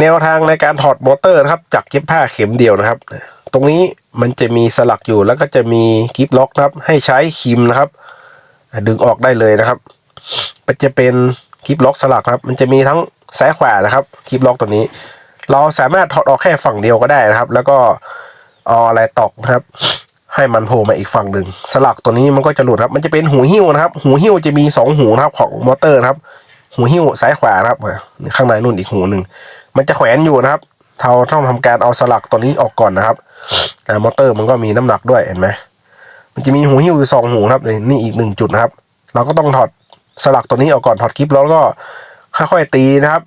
แนวทางในการถอดมอเตอร์นะครับ จากเย็บผ้าเข็มเดียวนะครับ ตรงนี้มันจะมีสลักอยู่แล้วก็จะมีกิฟล็อกนะครับ ให้ใช้ครีมนะครับ ดึงออกได้เลยนะครับมันจะเป็นกิฟล็อกสลักครับ มันจะมีทั้งซ้ายขวานะครับกิฟล็อกตัวนี้ เราสามารถถอดออกแค่ฝั่งเดียวก็ได้นะครับ แล้วก็เอาอะไรตอกนะครับ ให้มันโผล่มาอีกฝั่งหนึ่งสลักตัวนี้มันก็จะหลุดครับ มันจะเป็นหูหิ้วนะครับ หูหิ้วจะมีสองหูนะครับของมอเตอร์นะครับ หูหิ้วซ้ายขวานะครับอะข้างในนู่นอีกหูหนึ่งมันจะแขวนอยู่นะครับเราต้องทำการเอาสลักตัวนี้ออกก่อนนะครับอ่มอเตอร์มันก็มีน้ำหนักด้วยเห็นไหมมันจะมีหูหิ้วอยู่สองหูครับนี่นี่อีกหนึ่งจุดนะครับ เราก็ต้องถอดสลักตัวนี้ออกก่อนถอดคลิปแล้วก็ค่อยๆตีนะครับ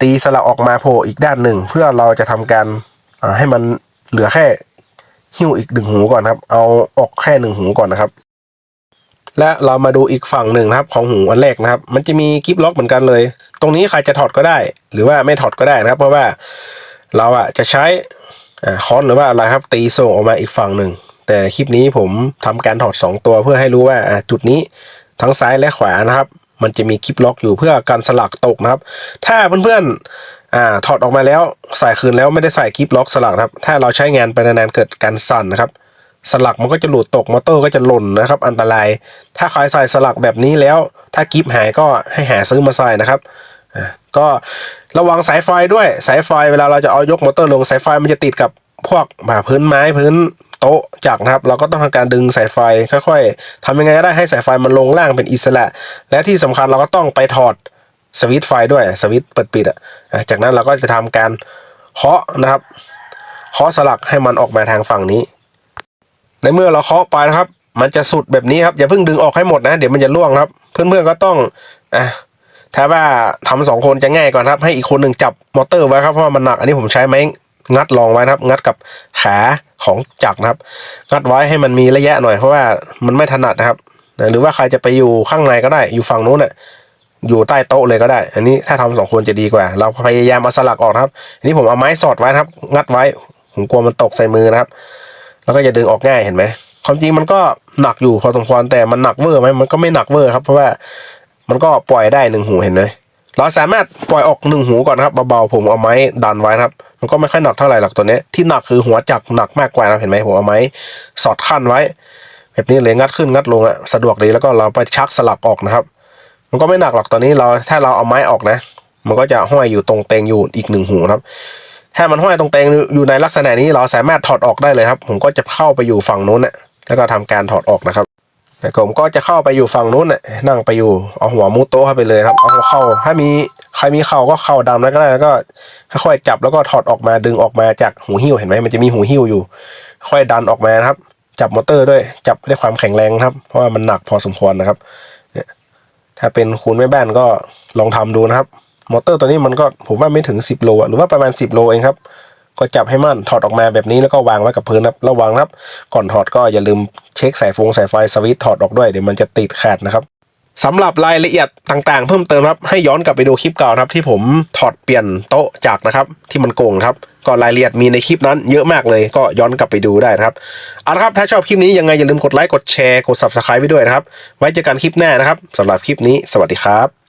ตีสลักออกมาโผล่อีกด้านหนึ่ง เพื่อเราจะทำการให้มันเหลือแค่หิ้วอีกหนึ่งหูก่อนครับ เอาออกแค่หนึ่งหูก่อนนะครับ และเรามาดูอีกฝั่งหนึ่งนะครับ ของหูอันแรกนะครับ มันจะมีกิฟล็อกเหมือนกันเลย ตรงนี้ใครจะถอดก็ได้ หรือว่าไม่ถอดก็ได้นะครับ เพราะว่าเราอะจะใช้อ่าค้อนหรือว่าอะไรครับตีส่งออกมาอีกฝั่งหนึ่งแต่คลิปนี้ผมทำการถอด 2 ตัวเพื่อให้รู้ว่าจุดนี้ทั้งซ้ายและขวานะครับ มันจะมีคลิปล็อกอยู่เพื่อการสลักตกนะครับ ถ้าเพื่อนๆอถอดออกมาแล้วใส่คืนแล้วไม่ได้ใส่คลิปล็อกสลักครับ ถ้าเราใช้งานไปนานๆเกิดการสั่นนะครับ สลักมันก็จะหลุดตกมอเตอร์ก็จะหล่นนะครับ อันตราย ถ้าใครใส่สลักแบบนี้แล้ว ถ้ากิฟหายก็ให้หาซื้อมาใส่นะครับอ่าก็ระวังสายไฟด้วยสายไฟเวลาเราจะเอายกมอเตอร์ลงสายไฟมันจะติดกับพวกแบบพื้นไม้พื้นโต๊ะจักรนะครับ เราก็ต้องทำการดึงสายไฟค่อยๆทำยังไงก็ได้ให้สายไฟมันลงล่างเป็นอิสระ และที่สำคัญเราก็ต้องไปถอดสวิตช์ไฟด้วยสวิตช์เปิดปิดอะอ่าจากนั้นเราก็จะทำการเคาะนะครับเคาะสลักให้มันออกมาทางฝั่งนี้ ในเมื่อเราเคาะไปนะครับ มันจะสุดแบบนี้ครับอย่าเพิ่งดึงออกให้หมดนะ เดี๋ยวมันจะล่วงครับ เพื่อนๆก็ต้องอะถ้าว่าทำสองคนจะง่ายกว่าครับ ให้อีกคนหนึ่งจับมอเตอร์ไว้ครับเพราะว่ามันหนักอันนี้ผมใช้ไม้งัดรองไว้นะครับ งัดกับขาของจักรนะครับ งัดไว้ให้มันมีระยะหน่อยเพราะว่ามันไม่ถนัดนะครับหรือว่าใครจะไปอยู่ข้างในก็ได้ อยู่ฝั่งนู้นน่ะอยู่ใต้โต๊ะเลยก็ได้ อันนี้ถ้าทำสองคนจะดีกว่า เราพยายามเอาสลักออกครับ อันนี้ผมเอาไม้สอดไว้ครับ งัดไว้ผมกลัวมันตกใส่มือนะครับ แล้วก็จะดึงออกง่ายเห็นไหมความจริงมันก็หนักอยู่พอสมควรแต่มันหนักเวอร์ไหมมันก็ไม่หนักเวอร์ครับ เพราะว่ามันก็ปล่อยได้หนึ่งหูเห็นไหมเราสามารถปล่อยออกหนึ่งหูก่อนครับเบาๆผมเอาไม้ดันไว้ครับ มันก็ไม่ค่อยหนักเท่าไหร่หรอกตัวนี้ที่หนักคือหัวจักหนักมากกว่านะเห็นไหมผมเอาไม้สอดขั้นไว้ แบบนี้เลยงัดขึ้นงัดลงอะสะดวกดีแล้วก็เราไปชักสลักออกนะครับ มันก็ไม่หนักหรอกตอนนี้เราถ้าเราเอาไม้ออกนะ มันก็จะห้อยอยู่ตรงเตงอยู่อีกหนึ่งหูครับ ถ้ามันห้อยตรงเตงอยู่ในลักษณะนี้เราสามารถถอดออกได้เลยครับ ผมก็จะเข้าไปอยู่ฝั่งนู้นน่ะแล้วก็ทำการถอดออกนะครับแต่ผมก็จะเข้าไปอยู่ฝั่งนู้นน่ะนั่งไปอยู่เอาหัวมุดโต๊ะเข้าไปเลยครับเอาเข้าถ้ามีใครมีเข่าก็เข่าดำแล้วก็ได้แล้วก็ค่อยจับแล้วก็ถอดออกมาดึงออกมาจากหูหิ้วเห็นไหมมันจะมีหูหิ้วอยู่ ค่อยดันออกมานะครับ จับมอเตอร์ด้วยจับด้วยความแข็งแรงครับ เพราะว่ามันหนักพอสมควรนะครับเนี่ยถ้าเป็นคุณแม่บ้านก็ลองทำดูนะครับ มอเตอร์ตัวนี้มันก็ผมว่าไม่ถึง 10 โลหรือว่าประมาณ 10 โลเองครับ ก็จับให้มั่นถอดออกมาแบบนี้แล้วก็วางไว้กับพื้นครับระวังครับ ก่อนถอดก็อย่าลืมเช็คสายฟงสายไฟสวิตช์ถอดออกด้วยเดี๋ยวมันจะติดขาดนะครับสำหรับรายละเอียดต่างๆ เพิ่มเติมครับให้ย้อนกลับไปดูคลิปเก่าครับ ที่ผมถอดเปลี่ยนโต๊ะจากนะครับที่มันโกงครับก็รายละเอียดมีในคลิปนั้นเยอะมากเลยก็ย้อนกลับไปดูได้นะครับเอาละครับถ้าชอบคลิปนี้ยังไงอย่าลืมกดไลค์กดแชร์กด subscribe ไว้ด้วยนะครับ ไว้เจอกันคลิปหน้านะครับสำหรับคลิปนี้สวัสดีครับ